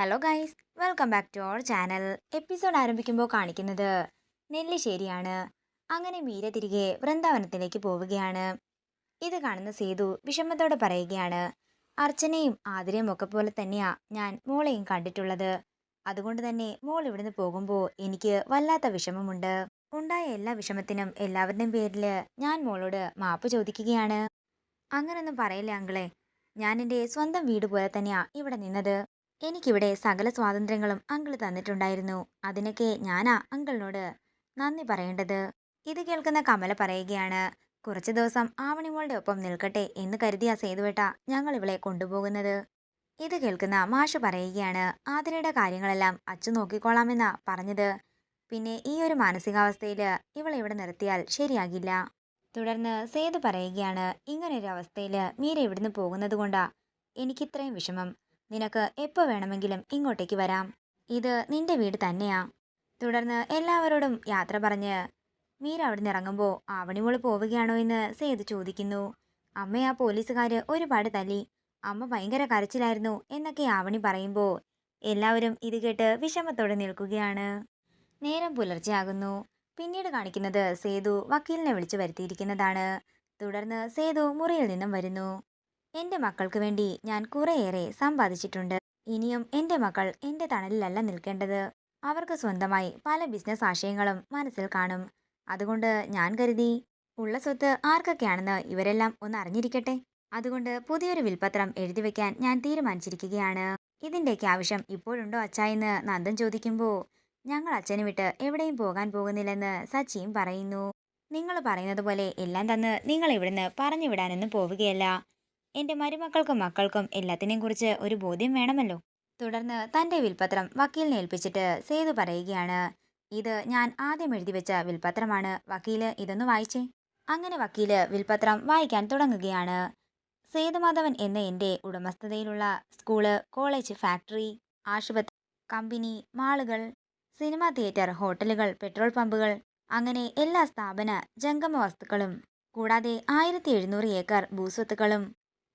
Hello guys welcome back to our channel episode ആരംഭിക്കുമ്പോൾ കാണിക്കുന്നത് നെല്ലിശ്ശേരിയാണ്. അങ്ങനെ മീര തിരികെ വൃന്ദാവനത്തിലേക്ക് പോവുകയാണ്. ഇത് കാണുന്ന സേതു വിഷമത്തോടെ പറയുകയാണ് അർച്ചനയും ആതിരയും ഒക്കെ പോലെ തന്നെയാ ഞാൻ മോളെയും കണ്ടിട്ടുള്ളത്. അതുകൊണ്ട് തന്നെ മോൾ ഇവിടുന്ന് പോകുമ്പോൾ എനിക്ക് വല്ലാത്ത വിഷമമുണ്ട്. ഉണ്ടായ എല്ലാ വിഷമത്തിനും എല്ലാവരുടെയും പേരിൽ ഞാൻ മോളോട് മാപ്പ് ചോദിക്കുകയാണ്. അങ്ങനൊന്നും പറയില്ല അങ്കിളെ. ഞാൻ എന്റെ സ്വന്തം വീട് പോലെ തന്നെയാ ഇവിടെ നിന്നത്. എനിക്കിവിടെ സകല സ്വാതന്ത്ര്യങ്ങളും അങ്കിൾ തന്നിട്ടുണ്ടായിരുന്നു. അതിനൊക്കെ ഞാനാ അങ്കിളിനോട് നന്ദി പറയേണ്ടത്. ഇത് കേൾക്കുന്ന കമല പറയുകയാണ് കുറച്ച് ദിവസം ആവണിമോളുടെ ഒപ്പം നിൽക്കട്ടെ എന്ന് കരുതിയ സേതുവേട്ട ഞങ്ങൾ ഇവളെ കൊണ്ടുപോകുന്നത്. ഇത് കേൾക്കുന്ന മാഷ് പറയുകയാണ് ആതിരയുടെ കാര്യങ്ങളെല്ലാം അച്ചു നോക്കിക്കോളാമെന്നാ പറഞ്ഞത്. പിന്നെ ഈ ഒരു മാനസികാവസ്ഥയിൽ ഇവളെ ഇവിടെ നിർത്തിയാൽ ശരിയാകില്ല. തുടർന്ന് സേതു പറയുകയാണ് ഇങ്ങനൊരു അവസ്ഥയിൽ മീര ഇവിടുന്ന് പോകുന്നത് കൊണ്ടാ എനിക്കിത്രയും വിഷമം. നിനക്ക് എപ്പോൾ വേണമെങ്കിലും ഇങ്ങോട്ടേക്ക് വരാം. ഇത് നിന്റെ വീട് തന്നെയാ. തുടർന്ന് എല്ലാവരോടും യാത്ര പറഞ്ഞ് മീര അവിടെ നിന്ന് ഇറങ്ങുമ്പോൾ ആവണിമോൾ പോവുകയാണോ എന്ന് സേതു ചോദിക്കുന്നു. അമ്മ ആ പോലീസുകാർ ഒരുപാട് തല്ലി. അമ്മ ഭയങ്കര കരച്ചിലായിരുന്നു എന്നൊക്കെ ആവണി പറയുമ്പോൾ എല്ലാവരും ഇത് കേട്ട് വിഷമത്തോടെ നിൽക്കുകയാണ്. നേരം പുലർച്ചെയാകുന്നു. പിന്നീട് കാണിക്കുന്നത് സേതു വക്കീലിനെ വിളിച്ചു വരുത്തിയിരിക്കുന്നതാണ്. തുടർന്ന് സേതു മുറിയിൽ നിന്നും വരുന്നു. എന്റെ മക്കൾക്ക് വേണ്ടി ഞാൻ കുറേയേറെ സമ്പാദിച്ചിട്ടുണ്ട്. ഇനിയും എന്റെ മക്കൾ എന്റെ തണലിലല്ല നിൽക്കേണ്ടത്. അവർക്ക് സ്വന്തമായി പല ബിസിനസ് ആശയങ്ങളും മനസ്സിൽ കാണും. അതുകൊണ്ട് ഞാൻ കരുതി ഉള്ള സ്വത്ത് ആർക്കൊക്കെയാണെന്ന് ഇവരെല്ലാം ഒന്ന് അറിഞ്ഞിരിക്കട്ടെ. അതുകൊണ്ട് പുതിയൊരു വിൽപത്രം എഴുതി വെക്കാൻ ഞാൻ തീരുമാനിച്ചിരിക്കുകയാണ്. ഇതിന്റെയൊക്കെ ആവശ്യം ഇപ്പോഴുണ്ടോ അച്ചായെന്ന് നന്ദൻ ചോദിക്കുമ്പോൾ ഞങ്ങൾ അച്ഛനെ വിട്ട് എവിടെയും പോകാൻ പോകുന്നില്ലെന്ന് സച്ചിയും പറയുന്നു. നിങ്ങൾ പറയുന്നത് പോലെ എല്ലാം തന്ന് നിങ്ങൾ ഇവിടുന്ന് പറഞ്ഞു വിടാനൊന്നും പോവുകയല്ല. എന്റെ മരുമക്കൾക്കും മക്കൾക്കും എല്ലാത്തിനെയും കുറിച്ച് ഒരു ബോധ്യം വേണമല്ലോ. തുടർന്ന് തന്റെ വിൽപത്രം വക്കീലിനെ ഏൽപ്പിച്ചിട്ട് സേതു പറയുകയാണ് ഇത് ഞാൻ ആദ്യം എഴുതി വെച്ച വിൽപത്രമാണ്. വക്കീൽ ഇതൊന്ന് വായിച്ചേ. അങ്ങനെ വക്കീൽ വിൽപത്രം വായിക്കാൻ തുടങ്ങുകയാണ്. സേതുമാധവൻ എന്ന എന്റെ ഉടമസ്ഥതയിലുള്ള സ്കൂൾ കോളേജ് ഫാക്ടറി ആശുപത്രി കമ്പനി മാളുകൾ സിനിമാ തിയേറ്റർ ഹോട്ടലുകൾ പെട്രോൾ പമ്പുകൾ അങ്ങനെ എല്ലാ സ്ഥാപന ജംഗമ വസ്തുക്കളും കൂടാതെ ആയിരത്തി എഴുന്നൂറ് ഏക്കർ ഭൂസ്വത്തുക്കളും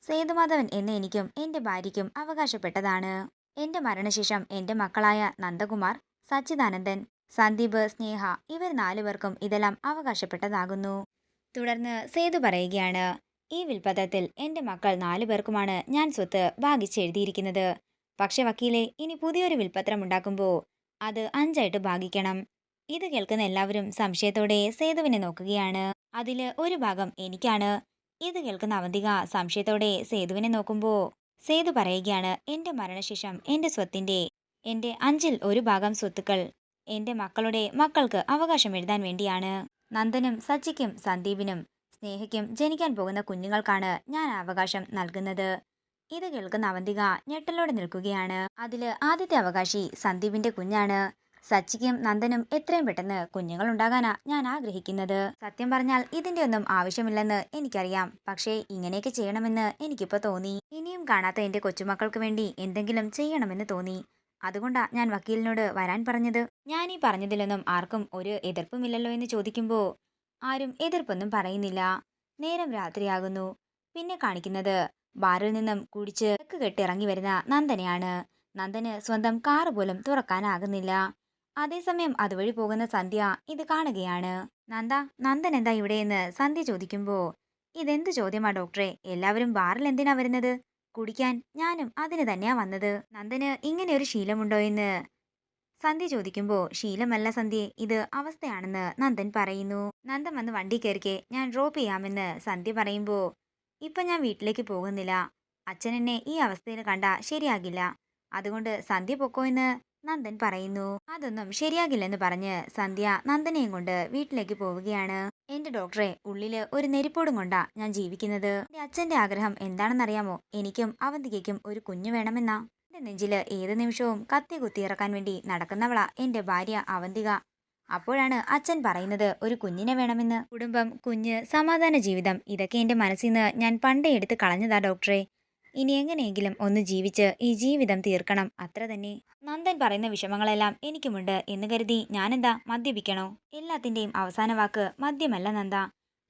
സേതുമാധവൻ എന്ന എനിക്കും എന്റെ ഭാര്യയ്ക്കും അവകാശപ്പെട്ടതാണ്. എന്റെ മരണശേഷം എന്റെ മക്കളായ നന്ദകുമാർ സച്ചിദാനന്ദൻ സന്ദീപ് സ്നേഹ ഇവർ നാലുപേർക്കും ഇതെല്ലാം അവകാശപ്പെട്ടതാകുന്നു. തുടർന്ന് സേതു പറയുകയാണ് ഈ വിൽപ്പത്രത്തിൽ എന്റെ മക്കൾ നാലുപേർക്കുമാണ് ഞാൻ സ്വത്ത് ഭാഗിച്ചെഴുതിയിരിക്കുന്നത്. പക്ഷെ വക്കീലെ ഇനി പുതിയൊരു വിൽപത്രം ഉണ്ടാക്കുമ്പോൾ അത് അഞ്ചായിട്ട് ഭാഗിക്കണം. ഇത് കേൾക്കുന്ന എല്ലാവരും സംശയത്തോടെ സേതുവിനെ നോക്കുകയാണ്. അതിൽ ഒരു ഭാഗം എനിക്കാണ്. ഇത് കേൾക്കുന്ന അവന്തിക സംശയത്തോടെ സേതുവിനെ നോക്കുമ്പോൾ സേതു പറയുകയാണ് എന്റെ മരണശേഷം എന്റെ സ്വത്തിന്റെ എന്റെ അഞ്ചിൽ ഒരു ഭാഗം സ്വത്തുക്കൾ എന്റെ മക്കളുടെ മക്കൾക്ക് അവകാശം എഴുതാൻ വേണ്ടിയാണ്. നന്ദനും സച്ചിക്കും സന്ദീപിനും സ്നേഹയ്ക്കും ജനിക്കാൻ പോകുന്ന കുഞ്ഞുങ്ങൾക്കാണ് ഞാൻ അവകാശം നൽകുന്നത്. ഇത് കേൾക്കുന്ന അവന്തിക ഞെട്ടലോടെ നിൽക്കുകയാണ്. അതിൽ ആദ്യത്തെ അവകാശി സന്ദീപിന്റെ കുഞ്ഞാണ്. സച്ചിക്കും നന്ദനും എത്രയും പെട്ടെന്ന് കുഞ്ഞുങ്ങൾ ഉണ്ടാകാനാ ഞാൻ ആഗ്രഹിക്കുന്നത്. സത്യം പറഞ്ഞാൽ ഇതിന്റെ ഒന്നും ആവശ്യമില്ലെന്ന് എനിക്കറിയാം. പക്ഷേ ഇങ്ങനെയൊക്കെ ചെയ്യണമെന്ന് എനിക്കിപ്പോ തോന്നി. ഇനിയും കാണാത്ത എന്റെ കൊച്ചുമക്കൾക്ക് വേണ്ടി എന്തെങ്കിലും ചെയ്യണമെന്ന് തോന്നി. അതുകൊണ്ടാ ഞാൻ വക്കീലിനോട് വരാൻ പറഞ്ഞത്. ഞാൻ ഈ പറഞ്ഞതിലൊന്നും ആർക്കും ഒരു എതിർപ്പുമില്ലല്ലോ എന്ന് ചോദിക്കുമ്പോൾ ആരും എതിർപ്പൊന്നും പറയുന്നില്ല. നേരം രാത്രിയാകുന്നു. പിന്നെ കാണിക്കുന്നത് ബാറിൽ നിന്നും കുടിച്ച് കെട്ടിറങ്ങി വരുന്ന നന്ദനെയാണ്. നന്ദന് സ്വന്തം കാറ് പോലും തുറക്കാനാകുന്നില്ല. അതേസമയം അതുവഴി പോകുന്ന സന്ധ്യ ഇത് കാണുകയാണ്. നന്ദ നന്ദൻ എന്താ ഇവിടെയെന്ന് സന്ധ്യ ചോദിക്കുമ്പോ ഇതെന്ത് ചോദ്യമാ ഡോക്ടറെ? എല്ലാവരും ബാറിൽ എന്തിനാ വരുന്നത്? കുടിക്കാൻ ഞാനും അതിന് തന്നെയാ വന്നത്. നന്ദന് ഇങ്ങനെ ഒരു ശീലമുണ്ടോ എന്ന്? സന്ധ്യ ചോദിക്കുമ്പോൾ ശീലമല്ല സന്ധ്യ ഇത് അവസ്ഥയാണെന്ന് നന്ദൻ പറയുന്നു. നന്ദൻ വന്ന് വണ്ടി കയറിക്കെ ഞാൻ ഡ്രോപ്പ് ചെയ്യാമെന്ന് സന്ധ്യ പറയുമ്പോൾ ഇപ്പൊ ഞാൻ വീട്ടിലേക്ക് പോകുന്നില്ല. അച്ഛൻ എന്നെ ഈ അവസ്ഥയിൽ കണ്ട ശരിയാകില്ല. അതുകൊണ്ട് സന്ധ്യ പൊക്കോ എന്ന് നന്ദൻ പറയുന്നു. അതൊന്നും ശരിയാകില്ലെന്ന് പറഞ്ഞ് സന്ധ്യ നന്ദനെയും കൊണ്ട് വീട്ടിലേക്ക് പോവുകയാണ്. എന്റെ ഡോക്ടറെ ഉള്ളിൽ ഒരു നെരിപ്പോടും കൊണ്ടാ ഞാൻ ജീവിക്കുന്നത്. എന്റെ അച്ഛന്റെ ആഗ്രഹം എന്താണെന്നറിയാമോ? എനിക്കും അവന്തികയ്ക്കും ഒരു കുഞ്ഞു വേണമെന്നാ. എന്റെ നെഞ്ചിൽ ഏത് നിമിഷവും കത്തി കുത്തിയിറക്കാൻ വേണ്ടി നടക്കുന്നവളാ എന്റെ ഭാര്യ അവന്തിക. അപ്പോഴാണ് അച്ഛൻ പറയുന്നത് ഒരു കുഞ്ഞിനെ വേണമെന്ന്. കുടുംബം കുഞ്ഞ് സമാധാന ജീവിതം ഇതൊക്കെ എന്റെ മനസ്സിൽ നിന്ന് ഞാൻ പണ്ടേ എടുത്ത് കളഞ്ഞതാ ഡോക്ടറെ. ഇനി എങ്ങനെയെങ്കിലും ഒന്ന് ജീവിച്ച് ഈ ജീവിതം തീർക്കണം. അത്ര തന്നെ. നന്ദൻ പറയുന്ന വിഷമങ്ങളെല്ലാം എനിക്കുമുണ്ട് എന്ന് കരുതി ഞാനെന്താ മദ്യപിക്കണോ? എല്ലാത്തിന്റെയും അവസാന വാക്ക് മദ്യമല്ല നന്ദ.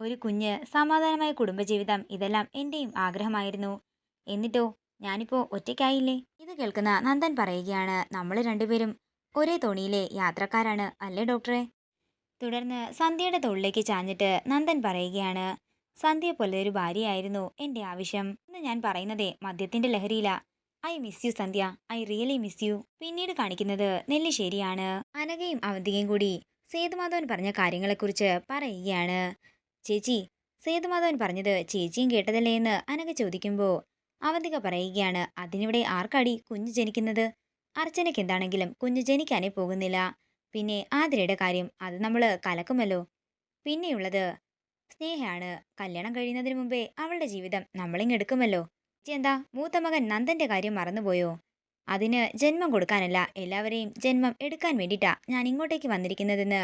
ഒരു കുഞ്ഞ് സമാധാനമായ കുടുംബജീവിതം ഇതെല്ലാം എന്റെയും ആഗ്രഹമായിരുന്നു. എന്നിട്ടോ ഞാനിപ്പോൾ ഒറ്റയ്ക്കായില്ലേ? ഇത് കേൾക്കുന്ന നന്ദൻ പറയുകയാണ് നമ്മൾ രണ്ടുപേരും ഒരേ തോണിയിലെ യാത്രക്കാരാണ് അല്ലേ ഡോക്ടറെ? തുടർന്ന് സന്ധ്യയുടെ തോളിലേക്ക് ചാഞ്ഞിട്ട് നന്ദൻ പറയുകയാണ് സന്ധ്യ പോലെ ഒരു ഭാര്യയായിരുന്നു എന്റെ ആവശ്യം. എന്ന് ഞാൻ പറയുന്നതേ മദ്യത്തിന്റെ ലഹരിയില. I miss you Sandhya. I really miss you. പിന്നീട് കാണിക്കുന്നത് നെല്ലിശ്ശേരിയാണ് അനഘയും അവന്തികയും കൂടി സേതുമാധവൻ പറഞ്ഞ കാര്യങ്ങളെക്കുറിച്ച് പറയുകയാണ്. ചേച്ചി സേതുമാധവൻ പറഞ്ഞത് ചേച്ചിയും കേട്ടതല്ലേ എന്ന് അനഘ ചോദിക്കുമ്പോൾ അവന്തിക പറയുകയാണ് അതിനിവിടെ ആർക്കടി കുഞ്ഞ് ജനിക്കുന്നത്? അർച്ചനയ്ക്ക് എന്താണെങ്കിലും കുഞ്ഞ് ജനിക്കാനേ പോകുന്നില്ല. പിന്നെ ആതിരയുടെ കാര്യം അത് നമ്മൾ കലക്കുമല്ലോ. പിന്നെയുള്ളത് സ്നേഹയാണ് കല്യാണം കഴിയുന്നതിന് മുമ്പേ അവളുടെ ജീവിതം നമ്മളിങ്ങെടുക്കുമല്ലോ എന്താ? മൂത്ത മകൻ നന്ദന്റെ കാര്യം മറന്നുപോയോ? അതിന് ജന്മം കൊടുക്കാനല്ല എല്ലാവരെയും ജന്മം എടുക്കാൻ വേണ്ടിയിട്ടാ ഞാൻ ഇങ്ങോട്ടേക്ക് വന്നിരിക്കുന്നതെന്ന്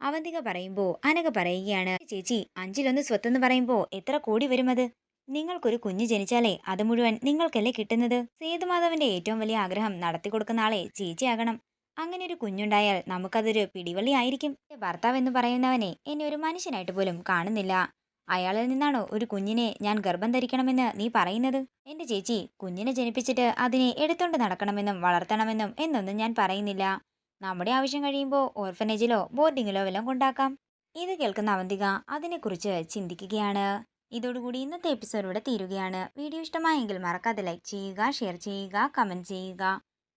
അവന്തിക പറയുമ്പോൾ അനക പറയുകയാണ് ചേച്ചി അഞ്ചിലൊന്ന് സ്വത്തെന്ന് പറയുമ്പോൾ എത്ര കോടി വരും അത്? നിങ്ങൾക്കൊരു കുഞ്ഞ് ജനിച്ചാലേ അത് മുഴുവൻ നിങ്ങൾക്കല്ലേ കിട്ടുന്നത്? സേതുമാധവന്റെ ഏറ്റവും വലിയ ആഗ്രഹം നടത്തി കൊടുക്കുന്ന ആളെ ചേച്ചിയാകണം. അങ്ങനെ ഒരു കുഞ്ഞുണ്ടായാൽ നമുക്കതൊരു പിടിവള്ളി ആയിരിക്കും. ഭർത്താവ് എന്ന് പറയുന്നവനെ എന്നെ ഒരു മനുഷ്യനായിട്ട് പോലും കാണുന്നില്ല. അയാളിൽ നിന്നാണോ ഒരു കുഞ്ഞിനെ ഞാൻ ഗർഭം ധരിക്കണമെന്ന് നീ പറയുന്നത്? എന്റെ ചേച്ചി കുഞ്ഞിനെ ജനിപ്പിച്ചിട്ട് അതിനെ എടുത്തോണ്ട് നടക്കണമെന്നും വളർത്തണമെന്നും എന്നൊന്നും ഞാൻ പറയുന്നില്ല. നമ്മുടെ ആവശ്യം കഴിയുമ്പോൾ ഓർഫനേജിലോ ബോർഡിങ്ങിലോ വല്ലതും കൊണ്ടാക്കാം. ഇത് കേൾക്കുന്ന അവന്തിക അതിനെക്കുറിച്ച് ചിന്തിക്കുകയാണ്. ഇതോടുകൂടി ഇന്നത്തെ എപ്പിസോഡ് ഇവിടെ തീരുകയാണ്. വീഡിയോ ഇഷ്ടമായെങ്കിൽ മറക്കാതെ ലൈക്ക് ചെയ്യുക ഷെയർ ചെയ്യുക കമന്റ് ചെയ്യുക.